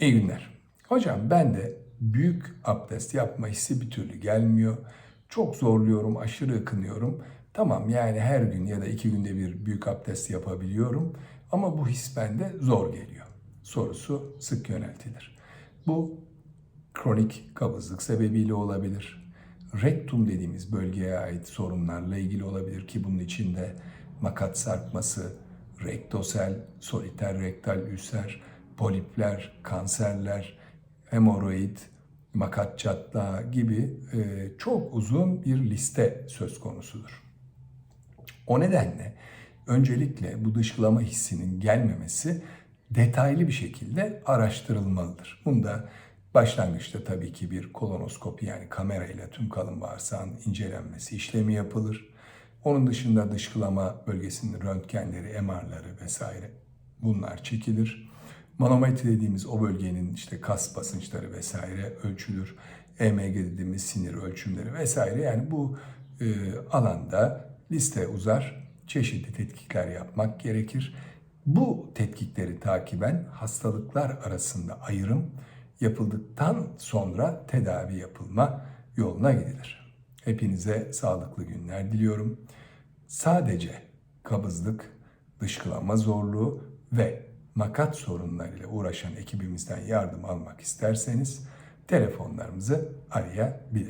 İyi günler. Hocam ben de büyük abdest yapma hissi bir türlü gelmiyor. Çok zorluyorum, aşırı ıkınıyorum. Tamam yani her gün ya da iki günde bir büyük abdest yapabiliyorum. Ama bu his bende zor geliyor. Sorusu sık yöneltilir. Bu kronik kabızlık sebebiyle olabilir. Rektum dediğimiz bölgeye ait sorunlarla ilgili olabilir ki bunun içinde makat sarkması, rektosel, soliter rektal ülser, polipler, kanserler, hemoroid, makat çatlağı gibi e, çok uzun bir liste söz konusudur. O nedenle öncelikle bu dışkılama hissinin gelmemesi detaylı bir şekilde araştırılmalıdır. Bunda başlangıçta tabii ki bir kolonoskopi yani kamerayla tüm kalın bağırsağın incelenmesi işlemi yapılır. Onun dışında dışkılama bölgesinin röntgenleri, MR'ları vesaire bunlar çekilir. Manometri dediğimiz o bölgenin işte kas basınçları vesaire ölçülür. EMG dediğimiz sinir ölçümleri vesaire yani bu e, alanda liste uzar. Çeşitli tetkikler yapmak gerekir. Bu tetkikleri takiben hastalıklar arasında ayrım yapıldıktan sonra tedavi yapılma yoluna gidilir. Hepinize sağlıklı günler diliyorum. Sadece kabızlık, dışkılama zorluğu ve makat sorunlarıyla uğraşan ekibimizden yardım almak isterseniz telefonlarımızı arayabilirsiniz.